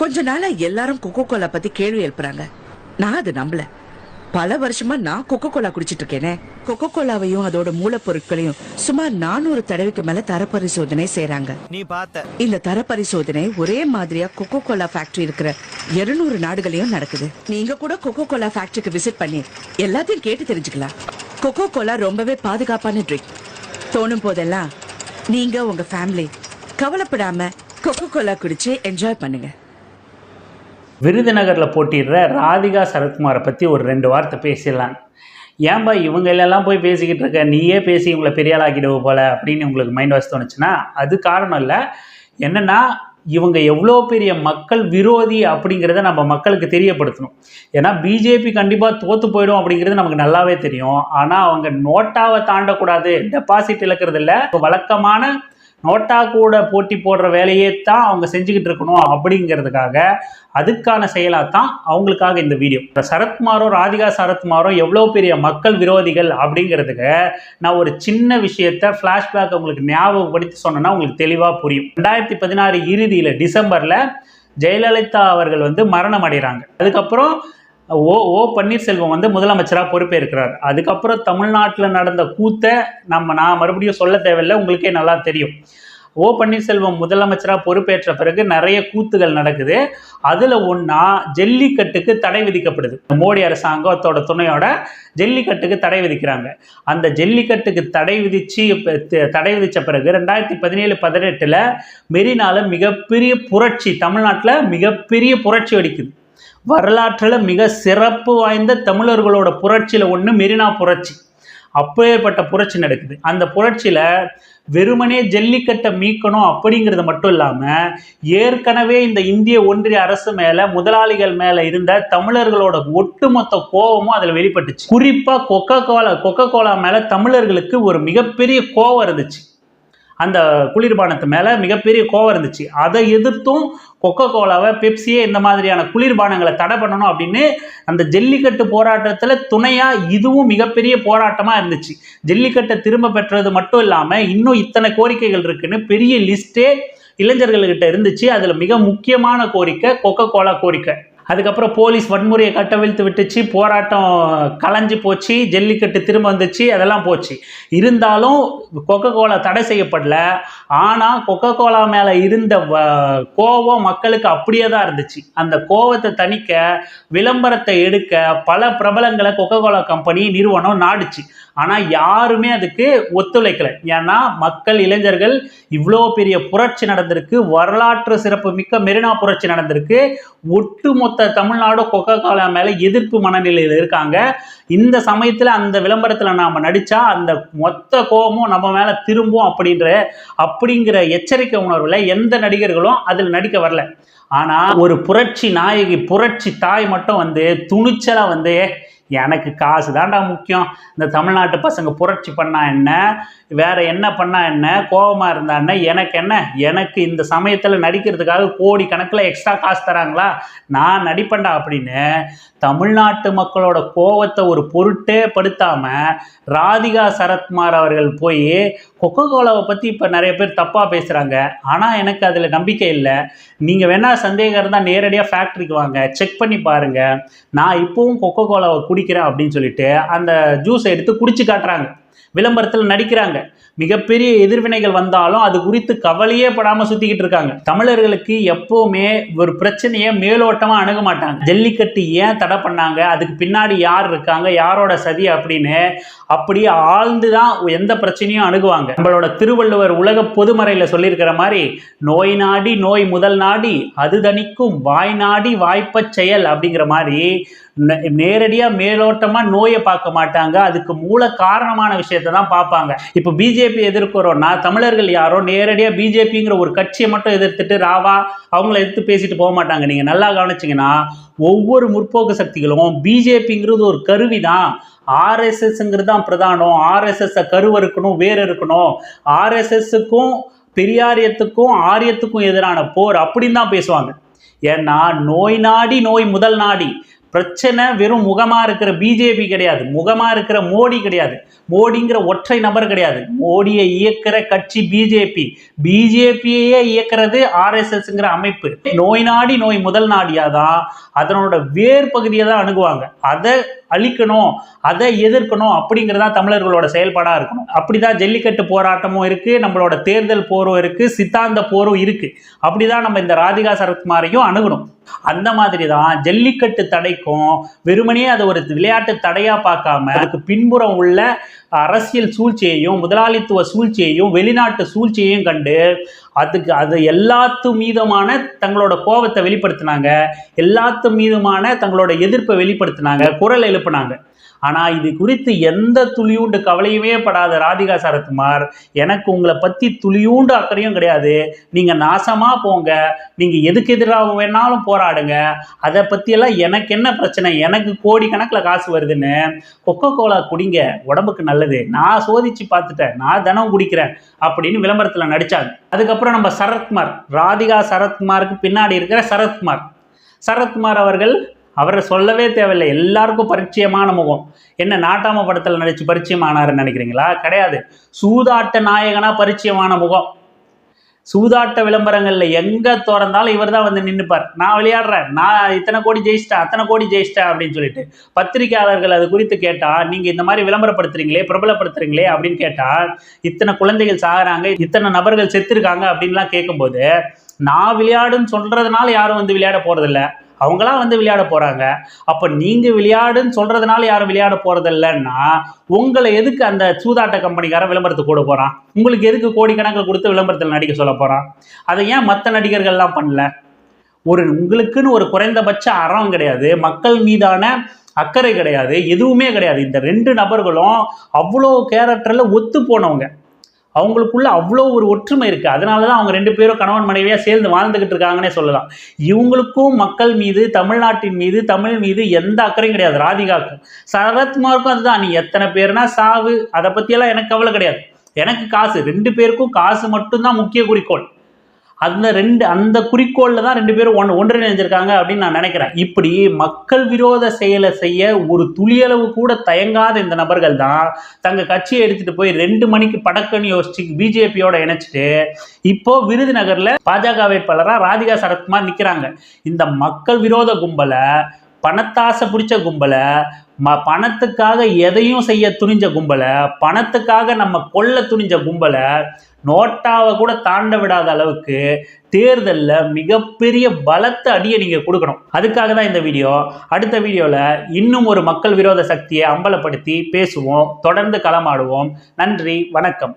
கொஞ்ச நாளா எல்லாரும் கொக்கோ கோலா பத்தி கேள்வி எழுப்புறாங்க. நான் அது நம்பல. பல வருஷமா நான் கொக்கோ கோலா குடிச்சிட்டு இருக்கேனே. கொக்கோ கோலாவையும் அதோட மூலப்பொருட்களையும் சுமார் நானூறு தடவைக்கு மேல தர பரிசோதனை செய்றாங்க. நீ பார்த்த. இந்த தர பரிசோதனை ஒரே மாதிரியா கொக்கோ கோலா ஃபேக்டரி இருக்கிற 200 நாடுகளையும் நடக்குது. நீங்க கூட கொக்கோ கோலா ஃபேக்டரிக்கு விசிட் பண்ணி எல்லாத்தையும் கேட்டு தெரிஞ்சுக்கலாம். கொக்கோ கோலா ரொம்பவே பாதுகாப்பான ட்ரிங்க் தோணும் போதெல்லாம் நீங்க உங்க ஃபேமிலி கவலைப்படாம கொக்கோ கோலா குடிச்சு என்ஜாய் பண்ணுங்க. விருதுநகரில் போட்டிடுற ராதிகா சரத்குமாரை பற்றி ஒரு ரெண்டு வார்த்தை பேசிடலாம். ஏன்பா இவங்க எல்லாம் போய் பேசிக்கிட்டு இருக்க? நீயே பேசி இவங்களை பெரிய ஆளாக்கிடுவ போல அப்படின்னு உங்களுக்கு மைண்ட் வாஷ் தோணுச்சுன்னா அது காரணம் இல்லை. என்னென்னா இவங்க எவ்வளோ பெரிய மக்கள் விரோதி அப்படிங்கிறத நம்ம மக்களுக்கு தெரியப்படுத்தணும். ஏன்னா பிஜேபி கண்டிப்பாக தோற்று போயிடும் அப்படிங்கிறது நமக்கு நல்லாவே தெரியும். ஆனால் அவங்க நோட்டாவை தாண்டக்கூடாது. டெபாசிட் இழக்கிறது இல்லை. வழக்கமான நோட்டா கூட போட்டி போடுற வேலையே தான் அவங்க செஞ்சுக்கிட்டு இருக்கணும் அப்படிங்கிறதுக்காக அதுக்கான செயலாக தான் அவங்களுக்காக இந்த வீடியோ. இப்போ சரத்குமாரோ ராதிகா சரத்குமாரோ எவ்வளோ பெரிய மக்கள் விரோதிகள் அப்படிங்கிறதுக்கு நான் ஒரு சின்ன விஷயத்த ஃப்ளாஷ்பேக் உங்களுக்கு ஞாபகப்படுத்தி சொன்னேன்னா உங்களுக்கு தெளிவாக புரியும். ரெண்டாயிரத்தி பதினாறு இறுதியில் டிசம்பரில் ஜெயலலிதா அவர்கள் வந்து மரணம் அடைகிறாங்க அதுக்கப்புறம் ஓ ஓ பன்னீர்செல்வம் வந்து முதலமைச்சராக பொறுப்பேற்கிறார். அதுக்கப்புறம் தமிழ்நாட்டில் நடந்த கூத்தை நம்ம நான் மறுபடியும் சொல்ல தேவையில்லை உங்களுக்கே நல்லா தெரியும். ஓ பன்னீர்செல்வம் முதலமைச்சராக பொறுப்பேற்ற பிறகு நிறைய கூத்துகள் நடக்குது. அதில் ஒன்றா ஜல்லிக்கட்டுக்கு தடை விதிக்கப்படுது. மோடி அரசாங்கத்தோட துணையோட ஜல்லிக்கட்டுக்கு தடை விதிக்கிறாங்க. அந்த ஜல்லிக்கட்டுக்கு தடை விதித்து தடை விதித்த பிறகு ரெண்டாயிரத்தி பதினேழு பதினெட்டில் மெரினால மிகப்பெரிய புரட்சி தமிழ்நாட்டில் மிகப்பெரிய புரட்சி வெடிக்குது. வரலாற்றில் மிக சிறப்பு வாய்ந்த தமிழர்களோட புரட்சியில் ஒன்று மெரினா புரட்சி. அப்பேற்பட்ட புரட்சி நடக்குது. அந்த புரட்சியில் வெறுமனே ஜல்லிக்கட்டை மீட்கணும் அப்படிங்கிறது மட்டும் இல்லாமல் ஏற்கனவே இந்த இந்திய ஒன்றிய அரசு மேலே முதலாளிகள் மேலே இருந்த தமிழர்களோட ஒட்டுமொத்த கோபமும் அதில் வெளிப்பட்டுச்சு. குறிப்பாக கொக்கோ கோலா கொக்கோ கோலா மேலே தமிழர்களுக்கு ஒரு மிகப்பெரிய கோவம் இருந்துச்சு. அந்த குளிர்பானத்து மேலே மிகப்பெரிய கோவம் இருந்துச்சு. அதை எதிர்த்தும் கொக்கோ கோலாவை பெப்சியே இந்த மாதிரியான குளிர்பானங்களை தடை பண்ணணும் அப்படின்னு அந்த ஜல்லிக்கட்டு போராட்டத்தில் துணையாக இதுவும் மிகப்பெரிய போராட்டமாக இருந்துச்சு. ஜல்லிக்கட்டை திரும்ப பெற்றது மட்டும் இல்லாமல் இன்னும் இத்தனை கோரிக்கைகள் இருக்குன்னு பெரிய லிஸ்ட்டே இளைஞர்கள்கிட்ட இருந்துச்சு. அதில் மிக முக்கியமான கோரிக்கை கொக்கோ கோலா கோரிக்கை. அதுக்கப்புறம் போலீஸ் வன்முறையை கட்டவிழ்த்து விட்டுச்சு போராட்டம் கலைஞ்சு போச்சு ஜல்லிக்கட்டு திரும்ப வந்துச்சு அதெல்லாம் போச்சு. இருந்தாலும் கொக்கோ கோலா தடை செய்யப்படல. ஆனால் கொக்கோ கோலா மேலே இருந்த வ- கோபம் மக்களுக்கு அப்படியே தான் இருந்துச்சு. அந்த கோபத்தை தணிக்க விளம்பரத்தை எடுக்க பல பிரபலங்களை கொக்கோ கோலா கம்பெனி நிறுவனம் நாடுச்சு. ஆனால் யாருமே அதுக்கு ஒத்துழைக்கலை. ஏன்னா மக்கள் இளைஞர்கள் இவ்வளோ பெரிய புரட்சி நடந்திருக்கு. வரலாற்று சிறப்பு மிக்க மெரினா புரட்சி நடந்திருக்கு. ஒட்டுமொத்த தமிழ்நாடு கொக்கோ காலா மேலே எதிர்ப்பு மனநிலையில் இருக்காங்க. இந்த சமயத்தில் அந்த விளம்பரத்தில் நாம் நடித்தா அந்த மொத்த கோபமும் நம்ம மேலே திரும்பும் அப்படின்ற அப்படிங்கிற எச்சரிக்கை உணர்வில் எந்த நடிகர்களும் அதில் நடிக்க வரல. ஆனால் ஒரு புரட்சி நாயகி புரட்சி தாய் மட்டும் வந்து துணிச்சலாக வந்து எனக்கு காசு தான்டா முக்கியம். இந்த தமிழ்நாட்டு பசங்க புரட்சி பண்ணா என்ன? வேற என்ன பண்ணா என்ன? கோபமா இருந்தா என்ன? எனக்கு என்ன? எனக்கு இந்த சமயத்தில் நடிக்கிறதுக்காக கோடி கணக்கில் எக்ஸ்ட்ரா காசு தராங்களா? நான் நடிப்பேன்டா அப்படின்னு தமிழ்நாட்டு மக்களோட கோவத்தை ஒரு பொருட்டே படுத்தாம ராதிகா சரத்குமார் அவர்கள் போய் கொக்கோ கோலாவை பற்றி இப்போ நிறைய பேர் தப்பாக பேசுகிறாங்க ஆனால் எனக்கு அதில் நம்பிக்கை இல்லை. நீங்கள் வேணா சந்தேகம் இருந்தால் நேரடியாக ஃபேக்ட்ரிக்கு வாங்க. செக் பண்ணி பாருங்கள் நான் இப்போவும் கொக்கோ கோலாவை குடிக்கிறேன் அப்படின்னு சொல்லிட்டு அந்த ஜூஸை எடுத்து குடிச்சு காட்டுறாங்க. விளம்பரத்தில் நடிக்கிறாங்க. மிகப்பெரிய எதிர்வினைகள் வந்தாலும் அது குறித்து கவலையே படாமல் சுற்றிக்கிட்டு இருக்காங்க. தமிழர்களுக்கு எப்போவுமே ஒரு பிரச்சனையை மேலோட்டமாக அணுக மாட்டாங்க. ஜல்லிக்கட்டு ஏன் தடை பண்ணாங்க? அதுக்கு பின்னாடி யார் இருக்காங்க? யாரோட சதி அப்படின்னு அப்படி ஆழ்ந்து தான் எந்த பிரச்சனையும் அணுகுவாங்க. நம்மளோட திருவள்ளுவர் உலக பொதுமறையில் சொல்லியிருக்கிற மாதிரி நோய் நாடி நோய் முதல் நாடி அது தணிக்கும் வாய் நாடி வாய்ப்பச் செயல் அப்படிங்கிற மாதிரி நேரடியாக மேலோட்டமாக நோயை பார்க்க மாட்டாங்க. அதுக்கு மூல காரணமான விஷயத்தை தான் பார்ப்பாங்க. இப்போ பிஜேபி எதிர்க்கிறோம்னா தமிழர்கள் யாரோ நேரடியாக பிஜேபிங்கிற ஒரு கட்சியை மட்டும் எதிர்த்துட்டு ராவா அவங்கள எதிர்த்து பேசிட்டு போக மாட்டாங்க. நீங்கள் நல்லா கவனிச்சிங்கன்னா ஒவ்வொரு முற்போக்கு சக்திகளும் பிஜேபிங்கிறது ஒரு கருவி தான் ஆர்எஸ்எஸ்ங்கிறது தான் பிரதானம். ஆர்எஸ்எஸ்ஸை கருவு இருக்கணும் வேர் இருக்கணும் ஆர்எஸ்எஸ்ஸுக்கும் பெரியாரியத்துக்கும் ஆரியத்துக்கும் எதிரான போர் அப்படின்னு தான் பேசுவாங்க. ஏன்னா நோய் நாடி நோய் முதல் நாடி. பிரச்சனை வெறும் முகமாக இருக்கிற பிஜேபி கிடையாது. முகமாக இருக்கிற மோடி கிடையாது. மோடிங்கிற ஒற்றை நபர் கிடையாது. மோடியை இயக்கிற கட்சி பிஜேபி பிஜேபியையே இயக்கிறது ஆர்எஸ்எஸ்ங்கிற அமைப்பு. நோய் நாடி நோய் முதல் நாடியாக தான் அதனோட வேர் பகுதியை தான் அணுகுவாங்க. அதை அழிக்கணும் அதை எதிர்க்கணும் அப்படிங்கிறதா தமிழர்களோட செயல்பாடாக இருக்கணும். அப்படிதான் ஜல்லிக்கட்டு போராட்டமும் இருக்குது நம்மளோட தேர்தல் போரும் இருக்குது சித்தாந்த போரும் அப்படி அப்படிதான் நம்ம இந்த ராதிகா சரத்குமாரையும் அணுகணும். அந்த மாதிரி தான் ஜல்லிக்கட்டு தடை தடைக்கும் வெறுமனே அதை ஒரு விளையாட்டு தடையா பார்க்காம அதுக்கு பின்புறம் உள்ள அரசியல் சூழ்ச்சியையும் முதலாளித்துவ சூழ்ச்சியையும் வெளிநாட்டு சூழ்ச்சியையும் கண்டு அதுக்கு அது எல்லாத்து மீதுமான தங்களோட கோபத்தை வெளிப்படுத்தினாங்க. எல்லாத்து மீதுமான தங்களோட எதிர்ப்பை வெளிப்படுத்தினாங்க. குரல் எழுப்புனாங்க. ஆனால் இது குறித்து எந்த துளியூண்டு கவலையுமே படாத ராதிகா சரத்குமார் எனக்கு உங்களை பற்றி துளியூண்டு அக்கறையும் கிடையாது. நீங்கள் நாசமாக போங்க. நீங்கள் எதுக்கு எதிராக வேணாலும் போராடுங்க. அதை பற்றியெல்லாம் எனக்கு என்ன பிரச்சனை? எனக்கு கோடி கணக்கில் காசு வருதுன்னு. கொக்கோ கோலா குடிங்க. உடம்புக்கு நல்லது. நான் சோதிச்சு பார்த்துட்டேன். நான் தினம் குடிக்கிறேன். அப்படின்னு விளம்பரத்தில் நடித்தாங்க அதுக்கப்புறம் நம்ம சரத்குமார் ராதிகா சரத்குமாருக்கு பின்னாடி இருக்கிற சரத்குமார். சரத்குமார் அவர்கள் அவரை சொல்லவே தேவையில்லை. எல்லாருக்கும் பரிச்சயமான முகம். என்ன நாட்டாம படத்தில் நடிச்சு பரிச்சயமானாருன்னு நினைக்கிறீங்களா? கிடையாது. சூதாட்ட நாயகனா பரிச்சயமான முகம். சூதாட்ட விளம்பரங்களில் எங்கே திறந்தாலும் இவர் தான் வந்து நின்றுப்பார் நான் விளையாடுறேன். நான் இத்தனை கோடி ஜெயிச்சிட்டேன் அத்தனை கோடி ஜெயிச்சிட்டேன் அப்படின்னு சொல்லிட்டு பத்திரிகையாளர்கள் அது குறித்து கேட்டால் நீங்கள் இந்த மாதிரி விளம்பரப்படுத்துறீங்களே பிரபலப்படுத்துறீங்களே அப்படின்னு கேட்டால் இத்தனை குழந்தைகள் சாகிறாங்க இத்தனை நபர்கள் செத்துருக்காங்க அப்படின்லாம் கேட்கும்போது நான் விளையாடுன்னு சொல்கிறதுனால யாரும் வந்து விளையாட போகிறதில்ல அவங்களாம் வந்து விளையாட போகிறாங்க அப்போ நீங்கள் விளையாடுன்னு சொல்கிறதுனால யாரும் விளையாட போகிறதில்லன்னா உங்களை எதுக்கு அந்த சூதாட்ட கம்பெனிக்காரன் விளம்பரத்துக்கு கூட போகிறான் உங்களுக்கு எதுக்கு கோடிக்கணக்கில் கொடுத்து விளம்பரத்தில் நடிக்க சொல்ல போகிறான் அதை ஏன் மற்ற நடிகர்கள்லாம் பண்ணல? ஒரு உங்களுக்குன்னு ஒரு குறைந்தபட்ச அறம் கிடையாது. மக்கள் மீதான அக்கறை கிடையாது. எதுவுமே கிடையாது. இந்த ரெண்டு நபர்களும் அவ்வளோ கேரக்டரில் ஒத்து போனவங்க. அவங்களுக்குள்ள அவ்வளோ ஒரு ஒற்றுமை இருக்குது அதனால தான் அவங்க ரெண்டு பேரும் கணவன் மனைவியாக சேர்ந்து வாழ்ந்துக்கிட்டு இருக்காங்கன்னே சொல்லலாம். இவங்களுக்கும் மக்கள் மீது தமிழ்நாட்டின் மீது தமிழ் மீது எந்த அக்கறையும் கிடையாது. ராதிகாக்கும். சரத்குமாருக்கும் அதுதான். நீ எத்தனை பேர்னா சாவு அதை பற்றியெல்லாம் எனக்கு கவலை கிடையாது. எனக்கு காசு. ரெண்டு பேருக்கும் காசு மட்டும்தான் முக்கிய குறிக்கோள். அந்த ரெண்டு அந்த குறிக்கோளில் தான் ரெண்டு பேரும் ஒன்று ஒன்றிணைஞ்சிருக்காங்க அப்படின்னு நான் நினைக்கிறேன். இப்படி மக்கள் விரோத செயலை செய்ய ஒரு துளியளவு கூட தயங்காத இந்த நபர்கள் தான் தங்க கட்சியை எடுத்துட்டு போய் ரெண்டு மணிக்கு படக்குன்னு யோசிச்சு பிஜேபியோட இணைச்சிட்டு இப்போ விருதுநகர்ல பாஜக வேட்பாளராக ராதிகா சரத்குமார் நிற்கிறாங்க இந்த மக்கள் விரோத கும்பலை பணத்தாசை பிடிச்ச கும்பலை ம பணத்துக்காக எதையும் செய்ய துணிஞ்ச கும்பலை பணத்துக்காக நம்ம கொல்ல துணிஞ்ச கும்பலை நோட்டாவை கூட தாண்ட விடாத அளவுக்கு தேர்தலில் மிகப்பெரிய பலத்த அடியை நீங்கள் கொடுக்கணும். அதுக்காக தான் இந்த வீடியோ. அடுத்த வீடியோவில் இன்னும் ஒரு மக்கள் விரோத சக்தியை அம்பலப்படுத்தி பேசுவோம் தொடர்ந்து களமாடுவோம். நன்றி வணக்கம்.